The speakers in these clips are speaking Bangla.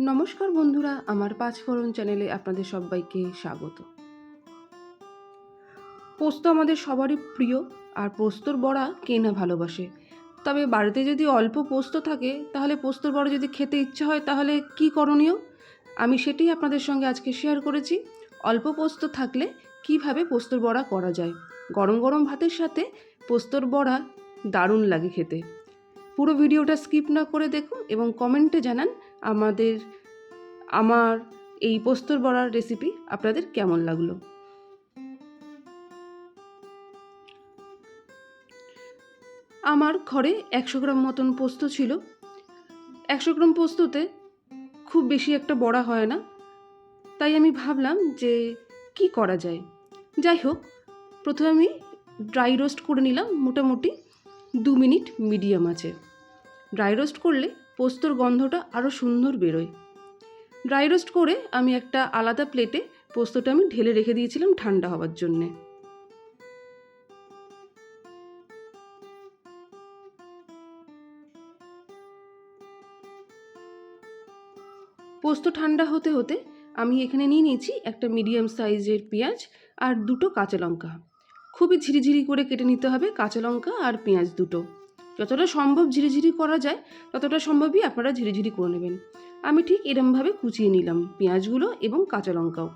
নমস্কার বন্ধুরা, আমার পাঁচফোড়ন চ্যানেলে আপনাদের সবাইকে স্বাগত। পোস্ত আমাদের সবারই প্রিয়, আর পোস্তর বড়া কে না ভালোবাসে? তবে বাড়িতে যদি অল্প পোস্ত থাকে, তাহলে পোস্তর বড়া যদি খেতে ইচ্ছা হয়, তাহলে কি করণীয়? আমি সেটাই আপনাদের সঙ্গে আজকে শেয়ার করেছি। অল্প পোস্ত থাকলে কীভাবে পোস্তর বড়া করা যায়? গরম গরম ভাতের সাথে পোস্তর বড়া দারুণ লাগে খেতে। পুরো ভিডিওটা স্কিপ না করে দেখুন এবং কমেন্টে জানান আমাদের, আমার এই পোস্তর বড়ার রেসিপি আপনাদের কেমন লাগল। আমার ঘরে একশো গ্রাম মতন পোস্ত ছিল। একশো গ্রাম পোস্ততে খুব বেশি একটা বড়া হয় না। তাই আমি ভাবলাম যে কি করা যায়। যাই হোক, প্রথমে আমি ড্রাই রোস্ট করে নিলাম। মোটামুটি দু মিনিট মিডিয়াম আছে। ড্রাই রোস্ট করলে পোস্তর গন্ধটা আরও সুন্দর বেরোয়। ড্রাই রোস্ট করে আমি একটা আলাদা প্লেটে পোস্তটা আমি ঢেলে রেখে দিয়েছিলাম ঠান্ডা হওয়ার জন্যে। পোস্ত ঠান্ডা হতে হতে আমি এখানে নিয়ে নিয়েছি একটা মিডিয়াম সাইজের পেঁয়াজ আর দুটো কাঁচা লঙ্কা। খুবই ঝিরিঝিরি করে কেটে নিতে হবে কাঁচা লঙ্কা আর পেঁয়াজ দুটো। যতটা সম্ভব ঝিরিঝিরি করা যায়, ততটা সম্ভবই আপনারা ঝিরিঝিরি করে নেবেন। আমি ঠিক এরমভাবে কুচিয়ে নিলাম পেঁয়াজগুলো এবং কাঁচা লঙ্কাও।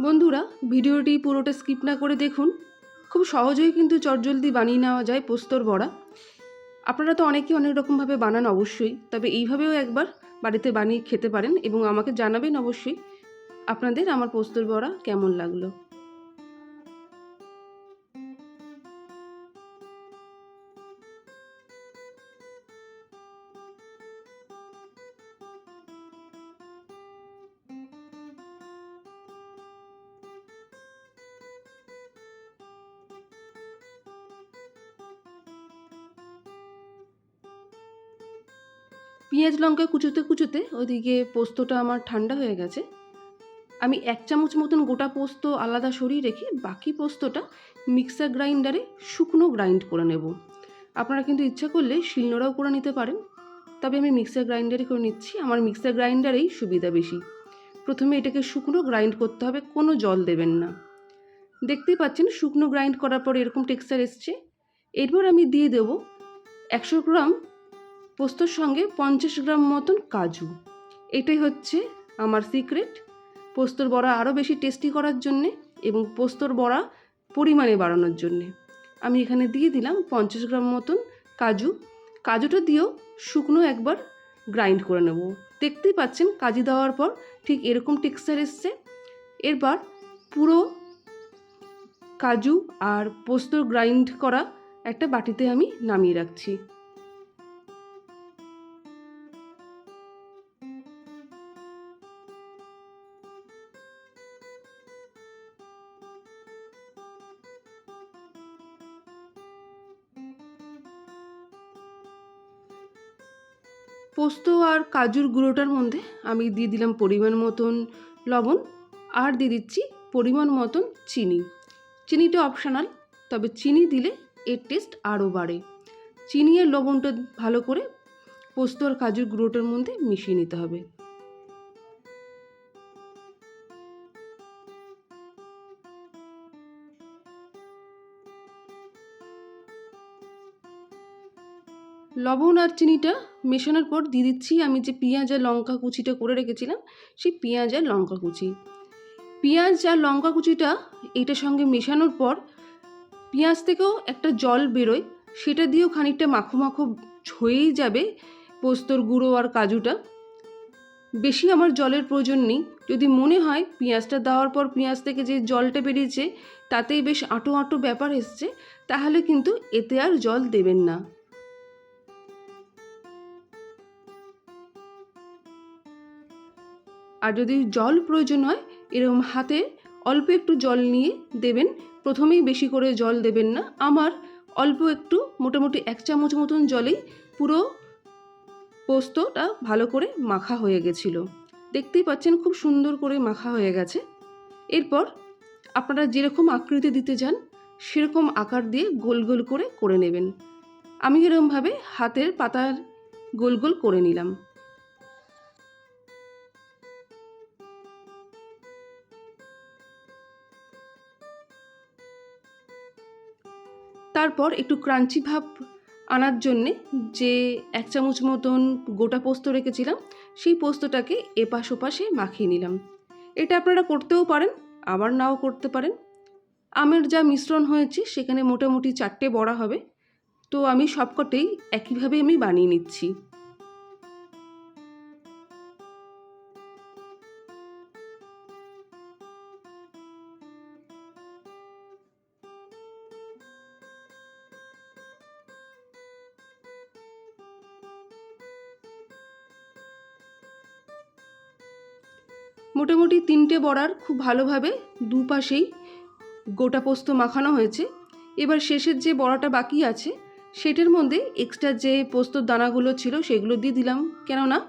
বন্ধুরা, ভিডিওটি পুরোটা স্কিপ না করে দেখুন। খুব সহজেই কিন্তু চটজলদি বানিয়ে নেওয়া যায় পোস্তর বড়া। আপনারা তো অনেকে অনেক রকমভাবে বানান অবশ্যই, তবে এইভাবেও একবার বাড়িতে বানিয়ে খেতে পারেন এবং আমাকে জানাবেন অবশ্যই আপনাদের আমার পোস্তর বড়া কেমন লাগল। পেঁয়াজ লঙ্কা কুচোতে কুচোতে ওইদিকে পোস্তটা আমার ঠান্ডা হয়ে গেছে। আমি এক চামচ মতন গোটা পোস্ত আলাদা সরিয়ে রেখে বাকি পোস্তটা মিক্সার গ্রাইন্ডারে শুকনো গ্রাইন্ড করে নেব। আপনারা কিন্তু ইচ্ছা করলে শিলনোড়াও করে নিতে পারেন। তবে আমি মিক্সার গ্রাইন্ডারে করে নিচ্ছি, আমার মিক্সার গ্রাইন্ডারেই সুবিধা বেশি। প্রথমে এটাকে শুকনো গ্রাইন্ড করতে হবে, কোনো জল দেবেন না। দেখতেই পাচ্ছেন শুকনো গ্রাইন্ড করার পর এরকম টেক্সচার এসছে। এরপর আমি দিয়ে দেব একশো গ্রাম পোস্তর সঙ্গে পঞ্চাশ গ্রাম মতন কাজু। এটাই হচ্ছে আমার সিক্রেট পোস্তর বড়া আরও বেশি টেস্টি করার জন্যে এবং পোস্তর বড়া পরিমাণে বাড়ানোর জন্যে। আমি এখানে দিয়ে দিলাম পঞ্চাশ গ্রাম মতন কাজু। কাজুটা দিয়েও শুকনো একবার গ্রাইন্ড করে নেব। দেখতেই পাচ্ছেন কাজু দেওয়ার পর ঠিক এরকম টেক্সচার এসছে। এরপর পুরো কাজু আর পোস্ত গ্রাইন্ড করা একটা বাটিতে আমি নামিয়ে রাখছি। পোস্ত আর কাজুর গুঁড়োটার মধ্যে আমি দিয়ে দিলাম পরিমাণ মতন লবণ আর দিয়ে দিচ্ছি পরিমাণ মতন চিনি। চিনিটা অপশনাল তবে চিনি দিলে এর টেস্ট আরও বাড়ে। চিনি আর লবণটা ভালো করে পোস্ত আর কাজুর গুঁড়োটার মধ্যে মিশিয়ে নিতে হবে। লবণ আর চিনিটা মেশানোর পর দিয়ে দিচ্ছি আমি যে পেঁয়াজ আর লঙ্কা কুচিটা করে রেখেছিলাম, সেই পেঁয়াজ আর লঙ্কা কুচি। পেঁয়াজ আর লঙ্কা কুচিটা এইটার সঙ্গে মেশানোর পর পেঁয়াজ থেকেও একটা জল বেরোয়, সেটা দিয়েও খানিকটা মাখো মাখো হয়েই যাবে পোস্তর গুঁড়ো আর কাজুটা। বেশি আমার জলের প্রয়োজন নেই, যদি মনে হয় পেঁয়াজটা দেওয়ার পর পেঁয়াজ থেকে যে জলটা বেরিয়েছে, তাতেই বেশ আঁটো আঁটো ব্যাপার এসছে, তাহলে কিন্তু এতে আর জল দেবেন না। আর যদি জল প্রয়োজন হয়, এরকম হাতে অল্প একটু জল নিয়ে দেবেন। প্রথমেই বেশি করে জল দেবেন না। আমার অল্প একটু, মোটামুটি এক চামচ মতন জলেই পুরো পোস্তটা ভালো করে মাখা হয়ে গেছিল। দেখতেই পাচ্ছেন খুব সুন্দর করে মাখা হয়ে গেছে। এরপর আপনারা যেরকম আকৃতি দিতে চান, সেরকম আকার দিয়ে গোল গোল করে করে নেবেন। আমি এরকমভাবে হাতের পাতার গোল গোল করে নিলাম। তারপর একটু ক্রাঞ্চি ভাব আনার জন্যে যে এক চামচ মতন গোটা পোস্ত রেখেছিলাম, সেই পোস্তটাকে এপাশ ওপাশে মাখিয়ে নিলাম। এটা আপনারা করতেও পারেন, আবার নাও করতে পারেন। আমের যা মিশ্রণ হয়েছে, সেখানে মোটামুটি চারটে বড়া হবে। তো আমি সবকটেই একইভাবে আমি বানিয়ে নিচ্ছি। মোটামুটি তিনটে বড়ার খুব ভালোভাবে দুপাশেই গোটা পোস্ত মাখানো হয়েছে। এবার শেষের যে বড়াটা বাকি আছে, সেটার মধ্যে এক্সট্রা যে পোস্তর দানাগুলো ছিল সেগুলো দিয়ে দিলাম। কেননা,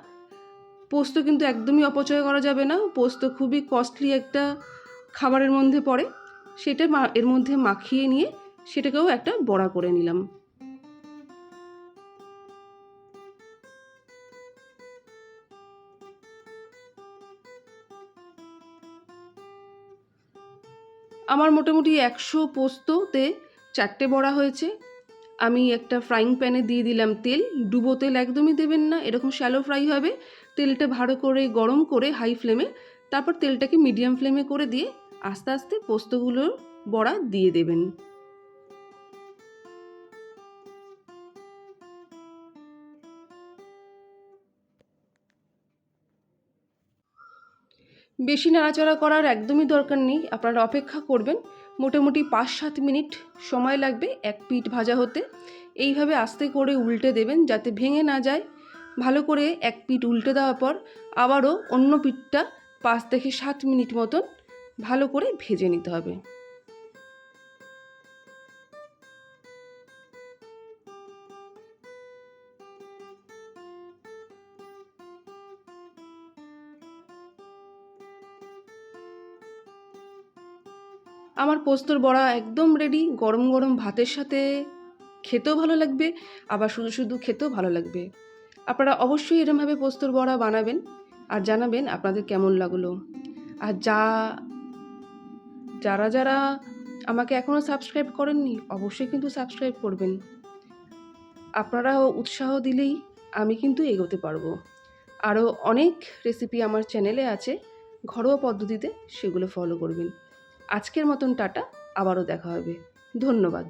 পোস্ত কিন্তু একদমই অপচয় করা যাবে না। পোস্ত খুবই কস্টলি একটা খাবারের মধ্যে পড়ে। সেটা এর মধ্যে মাখিয়ে নিয়ে সেটাকেও একটা বড়া করে নিলাম। আমার মোটামুটি একশো পোস্ততে চারটে বড়া হয়েছে। আমি একটা ফ্রাইং প্যানে দিয়ে দিলাম তেল। ডুবো তেল একদমই দেবেন না, এরকম শ্যালো ফ্রাই হবে। তেলটা ভালো করে গরম করে হাই ফ্লেমে তারপর তেলটাকে মিডিয়াম ফ্লেমে করে দিয়ে আস্তে আস্তে পোস্তগুলোর বড়া দিয়ে দেবেন। বেশি নাড়াচাড়া করার একদমই দরকার নেই, আপনারা অপেক্ষা করবেন। মোটামুটি পাঁচ সাত মিনিট সময় লাগবে এক পিঠ ভাজা হতে। এইভাবে আস্তে করে উল্টে দেবেন যাতে ভেঙে না যায়। ভালো করে এক পিঠ উল্টে দেওয়ার পর আবারও অন্য পিঠটা পাঁচ থেকে সাত মিনিট মতন ভালো করে ভেজে নিতে হবে। আমার পোস্তর বড়া একদম রেডি গরম গরম ভাতের সাথে খেতেও ভালো লাগবে, আবার শুধু শুধু খেতেও ভালো লাগবে। আপনারা অবশ্যই এরমভাবে পোস্তর বড়া বানাবেন আর জানাবেন আপনাদের কেমন লাগল। আর যা, যারা যারা আমাকে এখনও সাবস্ক্রাইব করেননি, অবশ্যই কিন্তু সাবস্ক্রাইব করবেন। আপনারাও উৎসাহ দিলেই আমি কিন্তু এগোতে পারব। আরও অনেক রেসিপি আমার চ্যানেলে আছে, ঘরোয়া পদ্ধতিতে সেগুলো ফলো করবেন। আজকের মতন টাটা আবারও দেখা হবে। ধন্যবাদ।